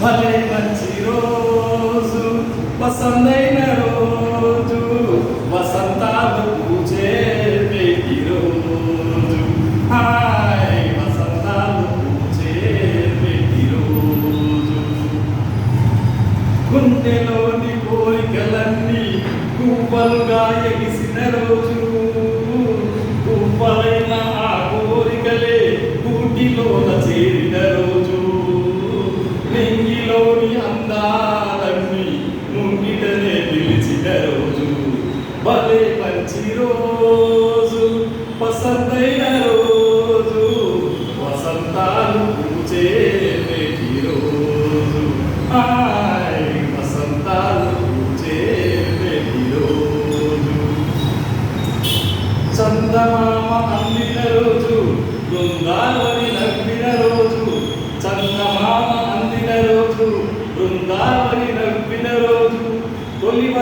భలే మంచి రోజు వసంతైన రోజు వసంతాలు పూచే రోజు హాయ్ వసంతాలు పూచే రోజు గుండెలో లోని అందాలన్నీ ముంగిటనే పిలిచిన రోజు. భలే మంచి రోజు వసంతైన రోజు వసంతాలు పూచే రోజు. వసంతాలు పూచే రోజు. చందమామ అందిన రోజు బృందావన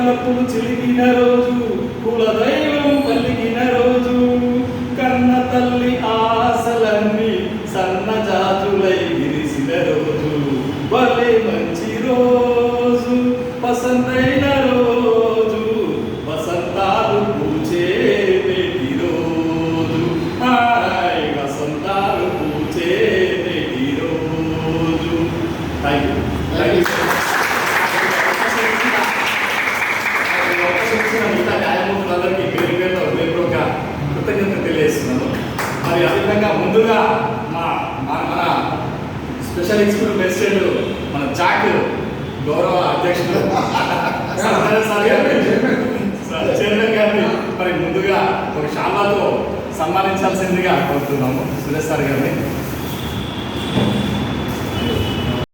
వలపులు చిలికిన రోజు కులదైవం పలికిన రోజు. కన్న తల్లి ఆశలన్నీ సన్నజాజులై విరిసిన రోజు. భలే మంచి రోజు వసంతైన రోజు. వసంతాలు పూచే నేటి రోజు. హాయ్ వసంతాలు పూచే నేటి రోజు. థ్యాంక్ యూ థ్యాంక్ యూ అదేవిధంగా ముందుగా మా మన మన స్పెషల్ ఎక్స్పీరియన్ ప్రెసిడెంట్ మన జాక్ గౌరవ అధ్యక్షుడు గారిని చైర్మన్ గారిని మరి ముందుగా ఒక శాలాతో సన్మానించాల్సిందిగా కోరుతున్నాము. సురేష్ సార్ గారిని.